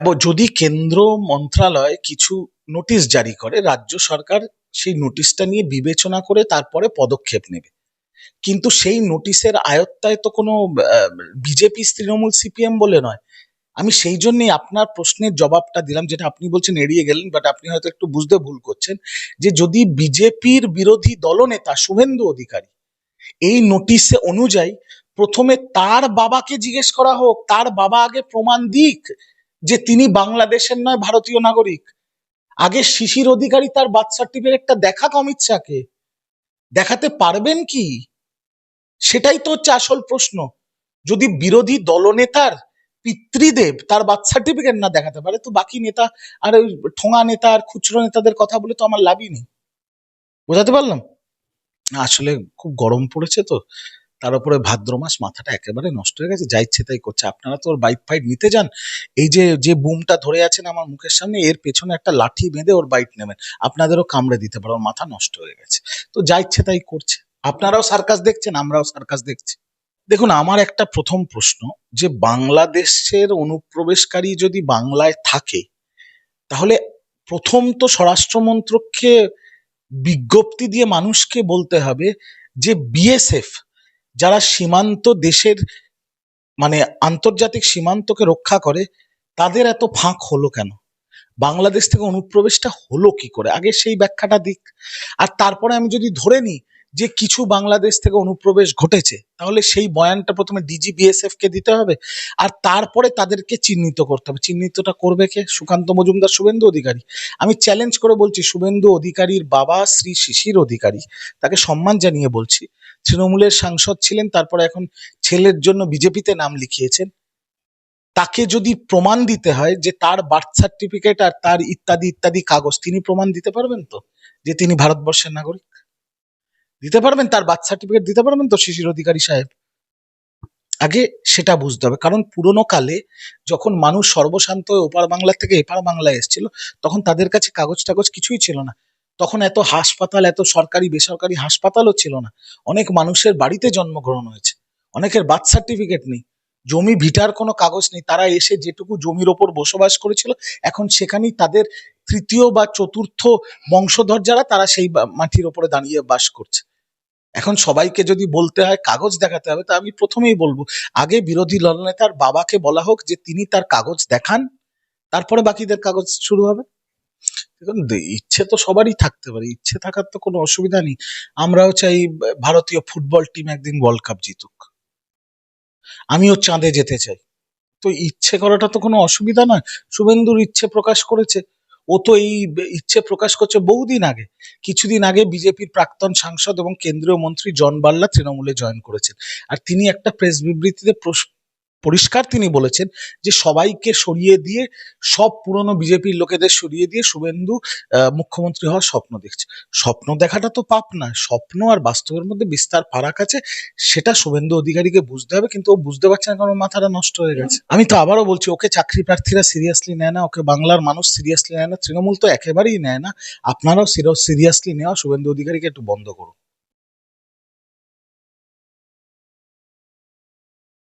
যদি কেন্দ্র মন্ত্রণালয় কিছু নোটিশ জারি করে, রাজ্য সরকার সেই নোটিশটা নিয়ে বিবেচনা করে তারপরে পদক্ষেপ নেবে। কিন্তু সেই নোটিশের আয়ত্তায় তো কোনো বিজেপি তৃণমূল সিপিএম বলে নয়। আমি সেই জন্যই আপনার প্রশ্নের জবাবটা দিলাম, যেটা আপনি বলছেন এড়িয়ে গেলেন বাট আপনি হয়তো একটু বুঝতে ভুল করছেন, যে যদি বিজেপির বিরোধী দলনেতা শুভেন্দু অধিকারী এই নোটিশে অনুযায়ী প্রথমে তার বাবাকে জিজ্ঞেস করা হোক, তার বাবা আগে প্রমাণ দিক যে তিনি বাংলাদেশের নয়, ভারতীয় নাগরিক। আগে শিশির অধিকারী তার বার্থ সার্টিফিকেটটা দেখাক অমিত শাহকে। দেখাতে পারবেন কি? সেটাই তো হচ্ছে আসল প্রশ্ন। যদি বিরোধী দলনেতার পিতৃদেব তার বার্থ সার্টিফিকেট না দেখাতে পারে, তো বাকি নেতা আর ওই ঠোঙা নেতা আর খুচরো নেতাদের কথা বলে তো আমার লাভই নেই। বোঝাতে পারলাম? আসলে খুব গরম পড়েছে তো। তার উপরে ভাদ্র মাস মাথাটা একেবারে নষ্ট হয়ে গেছে, যা ইচ্ছে তাই করছে। আপনারা তো ওর বাইক ফাইট নিতে যান। এই যে যে বুমটা ধরে আছেন আমার মুখের সামনে, এর পেছনে একটা লাঠি বেঁধে ওর বাইক নেবেন। আপনাদেরও কামড়ে দিতে পারে, ওর মাথা নষ্ট হয়ে গেছে। তো যা ইচ্ছে তাই করছে। আপনারাও সার্কাস দেখছেন, আমরাও সার্কাস দেখছি। দেখুন, আমার একটা প্রথম প্রশ্ন, যে বাংলাদেশের অনুপ্রবেশকারী যদি বাংলায় থাকে, তাহলে প্রথম তো স্বরাষ্ট্রমন্ত্রককে বিজ্ঞপ্তি দিয়ে মানুষকে বলতে হবে যে বিএসএফ যারা সীমান্ত দেশের মানে আন্তর্জাতিক সীমান্তকে রক্ষা করে তাদের এত ফাঁক হলো কেন? বাংলাদেশ থেকে অনুপ্রবেশটা হলো কি করে? আগে সেই ব্যাখ্যাটা দিক। আর তারপরে আমি যদি ধরে নিই যে কিছু বাংলাদেশ থেকে অনুপ্রবেশ ঘটেছে, তাহলে সেই বয়ানটা প্রথমে ডিজি বিএসএফ কে দিতে হবে আর তারপরে তাদেরকে চিহ্নিত করতে হবে। চিহ্নিতটা করবে কে? সুকান্ত মজুমদার শুভেন্দু অধিকারী। আমি চ্যালেঞ্জ করে বলছি, শুভেন্দু অধিকারীর বাবা শ্রী শিশির অধিকারী, তাকে সম্মান জানিয়ে বলছি। তৃণমূলের সাংসদ ছিলেন, তারপরে এখন ছেলের জন্য বিজেপিতে নাম লিখিয়েছেন। তাকে যদি প্রমাণ দিতে হয় যে তার বার্থ সার্টিফিকেট আর তার ইত্যাদি ইত্যাদি কাগজ, তিনি প্রমাণ দিতে পারবেন তো? যে তিনি ভারতবর্ষের নাগরিক? দিতে পারবেন, তার বার্থ সার্টিফিকেট দিতে পারবেন তো শিশির অধিকারী সাহেব? আগে সেটা বুঝতে হবে। কারণ পুরোনো কালে যখন মানুষ সর্বশান্ত ওপার বাংলা থেকে এপার বাংলায় এসেছিল, তখন তাদের কাছে কাগজ টাগজ কিছুই ছিল না। তখন এত হাসপাতাল, এত সরকারি, বেসরকারি হাসপাতালও ছিল না। অনেক মানুষের বাড়িতে জন্মগ্রহণ হয়েছে। অনেকের বার্থ সার্টিফিকেট নেই। জমি ভিটার কোনো কাগজ নেই। তারা এসে যেটুকু জমির ওপর বসবাস করেছিল, এখন সেখানেই তাদের তৃতীয় বা চতুর্থ বংশধর যারা, তারা সেই মাটির ওপরে দাঁড়িয়ে বাস করছে। এখন সবাইকে যদি বলতে হয় কাগজ দেখাতে হবে, তা আমি প্রথমেই বলব। আগে বিরোধী দলনেতার বাবাকে বলা হোক যে তিনি তার কাগজ দেখান, তারপরে বাকিদের কাগজ শুরু হবে। দেখুন ইচ্ছে তো সবারই থাকতে পারে, ইচ্ছে থাকার তো কোনো অসুবিধা নেই। আমরাও চাই ভারতীয় ফুটবল টিম একদিন ওয়ার্ল্ড কাপ জিতুক। আমিও চাঁদে যেতে চাই। তো ইচ্ছে করাটা তো কোনো অসুবিধা নয়। শুভেন্দুর ইচ্ছে প্রকাশ করেছে। ও তো এই ইচ্ছে প্রকাশ করছে বহুদিন আগে। কিছুদিন আগে বিজেপির প্রাক্তন সাংসদ এবং কেন্দ্রীয় মন্ত্রী জন বাল্লা তৃণমূলে জয়েন করেছেন। আর তিনি একটা প্রেস বিবৃতিতে পরিষ্কার তিনি বলেছেন যে সবাইকে সরিয়ে দিয়ে, সব পুরনো বিজেপির লোকেদের সরিয়ে দিয়ে শুভেন্দু মুখ্যমন্ত্রী হওয়ার স্বপ্ন দেখছে। স্বপ্ন দেখাটা তো পাপ না স্বপ্ন আর বাস্তবের মধ্যে বিস্তার, ফারাক আছে, সেটা শুভেন্দু অধিকারীকে বুঝতে হবে, কিন্তু ও বুঝতে পারছে না কারণ মাথাটা নষ্ট হয়ে গেছে। আমি তো আবারও বলছি, ওকে চাকরি প্রার্থীরা সিরিয়াসলি নেয় না, ওকে বাংলার মানুষ সিরিয়াসলি নেয় না, তৃণমূল তো একেবারেই নেয় না। আপনারাও সিরিয়াসলি নেওয়া শুভেন্দু অধিকারীকে একটু বন্ধ করুন।